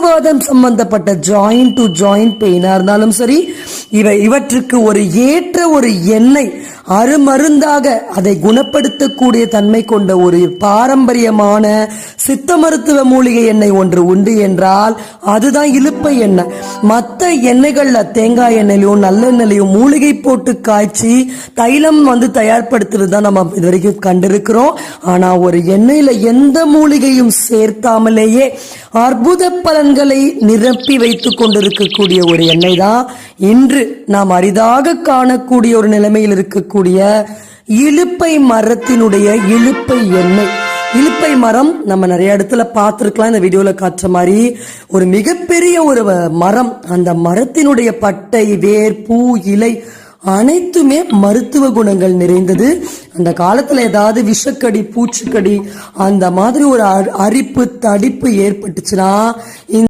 வாதம் சம்பந்தப்பட்ட joint to joint பெயினா இருந்தாலும் சரி இவை இவற்றுக்கு ஒரு ஏற்ற ஒரு எண்ணெய் அருமருந்தாக அதை குணப்படுத்தக்கூடிய தன்மை கொண்ட ஒரு பாரம்பரியமான சித்த மருத்துவ மூலிகை எண்ணெய் ஒன்று உண்டு என்றால் அதுதான் இழுப்பை எண்ணெய். மற்ற எண்ணெய்கள்ல தேங்காய் எண்ணெயிலையும் நல்லெண்ணெயிலையும் மூலிகை போட்டு காய்ச்சி தைலம் வந்து தயார்படுத்துறது தான் நம்ம இது வரைக்கும் கண்டிருக்கிறோம். ஆனா ஒரு எண்ணெயில எந்த மூலிகையும் சேர்த்தாமலேயே அற்புத பலன்களை நிரப்பி வைத்துக் கொண்டிருக்கக்கூடிய ஒரு எண்ணெய் தான் இன்று நாம் அரிதாக காணக்கூடிய ஒரு நிலைமையில் இருக்கக்கூடிய இலுப்பை மரத்தினுடைய இலுப்பை எண்ணெய். இழுப்பை மரம் நம்ம நிறைய இடத்துல பார்த்துருக்கலாம். இந்த வீடியோவில் காட்டுற மாதிரி ஒரு மிகப்பெரிய ஒரு மரம். அந்த மரத்தினுடைய பட்டை வேர் பூ இலை அனைத்துமே மருத்துவ குணங்கள் நிறைந்தது. அந்த காலத்துல ஏதாவது விஷக்கடி பூச்சிக்கடி அந்த மாதிரி ஒரு அரிப்பு தடிப்பு ஏற்பட்டுச்சுன்னா இந்த